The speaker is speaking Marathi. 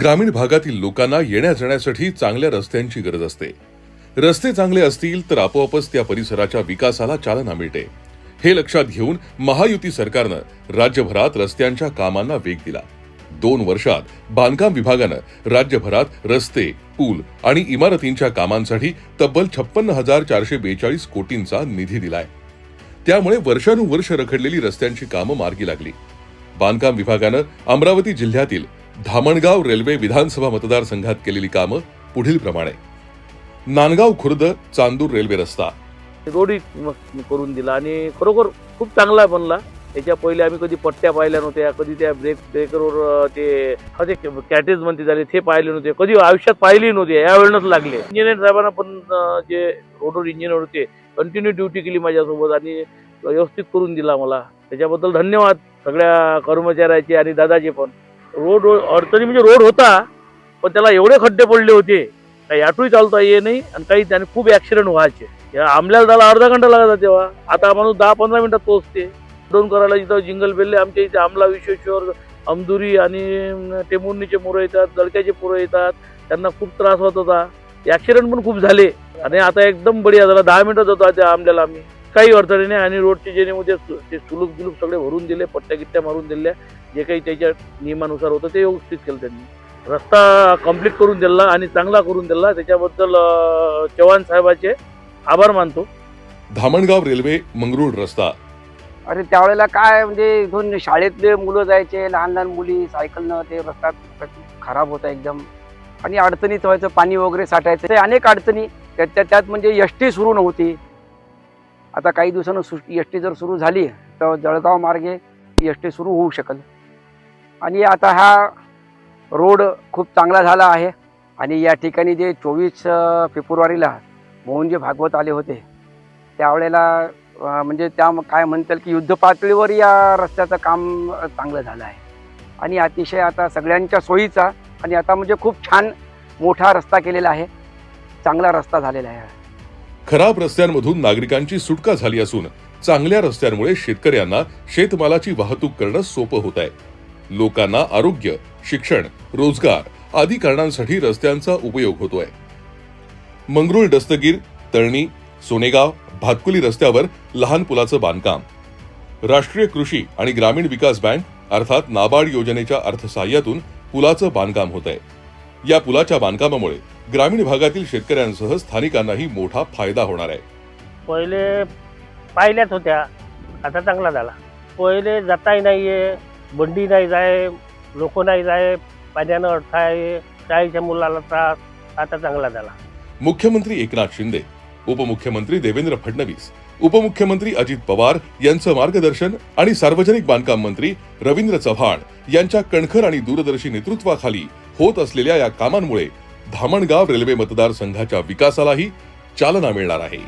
ग्रामीण भागातील लोकांना येण्या जाण्यासाठी चांगल्या रस्त्यांची गरज असते. रस्ते चांगले असतील तर आपोआपच त्या परिसराच्या विकासाला चालना मिळते. हे लक्षात घेऊन महायुती सरकारनं राज्यभरात रस्त्यांच्या कामांना वेग दिला. दोन वर्षात बांधकाम विभागानं राज्यभरात रस्ते पूल आणि इमारतींच्या कामांसाठी तब्बल छप्पन्न हजार चारशे बेचाळीस कोटींचा निधी दिलाय. त्यामुळे वर्षानुवर्ष रखडलेली रस्त्यांची कामं मार्गी लागली. बांधकाम विभागानं अमरावती जिल्ह्यातील धामणगाव रेल्वे विधानसभा मतदारसंघात केलेली कामं पुढील प्रमाणे नांदगाव खुर्द चांदूर रेल्वे रस्ता. रोडी करून दिला आणि खरोखर खूप चांगला बनला. त्याच्या पहिले आम्ही कधी पट्ट्या पाहिल्या नव्हत्या कधी त्या ब्रेक ब्रेकरवर ते असे कॅटेज म्हणते झाले ते पाहिले नव्हते कधी आयुष्यात पाहिलेही नव्हते या वेळेनंच लागले. इंजिनियर साहेबांना पण जे रोडवर इंजिनियर होते कंटिन्यू ड्युटी केली माझ्यासोबत आणि व्यवस्थित करून दिला मला. त्याच्याबद्दल धन्यवाद सगळ्या कर्मचाऱ्याचे आणि दादाचे पण. रोड अडचणी म्हणजे रोड होता पण त्याला एवढे खड्डे पडले होते काही ऑटोही चालता ये नाही आणि काही त्याने खूप ॲक्सिडेंट व्हायचे. या आमल्याला त्याला अर्धा घंटा लागायचा तेव्हा. आता माणूस दहा पंधरा मिनिटात पोहोचते. दोन करायला जिथं जिंगल बेल्ले आमच्या इथे आमला विश्वेश्वर अमदुरी आणि टेमुर्णीचे मुरं येतात दडक्याचे पोरं येतात. त्यांना खूप त्रास होत होता. ॲक्सिडेंट पण खूप झाले. आणि आता एकदम बढिया झाला. दहा मिनिटात होता त्या आमल्याला आम्ही. काही अडचणी नाही. आणि रोडचे जे ते सुलूक बिलूक सगळे भरून दिले पट्ट्या गिट्ट्या मारून दिल्या. जे काही त्याच्या नियमानुसार होतं ते व्यवस्थित केलं त्यांनी. रस्ता कंप्लीट करून दिला आणि चांगला करून दिला. त्याच्याबद्दल चव्हाण साहेबाचे आभार मानतो. धामणगाव रेल्वे मंगरुळ रस्ता. अरे त्यावेळेला काय म्हणजे इथून शाळेतले मुलं जायचे लहान लहान मुली सायकलनं ते रस्ता खराब होता एकदम. आणि अडचणीत व्हायचं पाणी वगैरे साठायचं. ते अनेक अडचणी त्यात त्यात- त्यात म्हणजे एस टी सुरू नव्हती. आता काही दिवसानं सु एस टी जर सुरू झाली तर जळगाव मार्गे एस टी सुरू होऊ शकल. आणि आता हा रोड खूप चांगला झाला आहे. आणि या ठिकाणी जे चोवीस फेब्रुवारीला मोहनजी भागवत आले होते त्यावेळेला म्हणजे त्या काय म्हणतात की युद्ध पातळीवर या रस्त्याचं काम चांगलं झालं आहे. आणि अतिशय आता सगळ्यांच्या सोयीचा आणि आता म्हणजे खूप छान मोठा रस्ता केलेला आहे. चांगला रस्ता झालेला आहे. खराब रस्त्यांमधून नागरिकांची सुटका झाली असून चांगल्या रस्त्यांमुळे शेतकऱ्यांना शेतमालाची वाहतूक करणं सोपं होत आहे. लोकांना आरोग्य शिक्षण रोजगार आदी कारणांसाठी रस्त्यांचा उपयोग होतोय. मंगरुळ दस्तगीर तळणी सोनेगाव भातकुली रस्त्यावर लहान पुलाचं बांधकाम. राष्ट्रीय कृषी आणि ग्रामीण विकास बँक अर्थात नाबार्ड योजनेच्या अर्थसहाय्यातून पुलाचं बांधकाम होत आहे या पुलाच्या बांधकामामुळे ग्रामीण भागातील शेतकऱ्यांसह स्थानिकांनाही मोठा फायदा होणार आहे. पहिले पाहिल्याच होत्या. आता चांगला झाला. पहिले जाताही नाही आहे बंडी नाही जाय लोक नाही जाय पाण्यानं अडथळा शाळेच्या मुलाला त्रास आता चांगला झाला. मुख्यमंत्री एकनाथ शिंदे उपमुख्यमंत्री देवेंद्र फडणवीस उपमुख्यमंत्री अजित पवार यांचं मार्गदर्शन आणि सार्वजनिक बांधकाम मंत्री रवींद्र चव्हाण यांच्या कणखर आणि दूरदर्शी नेतृत्वाखाली होत असलेल्या या कामांमुळे धामणगाव रेल्वे मतदारसंघाच्या विकासालाही चालना मिळणार आहे.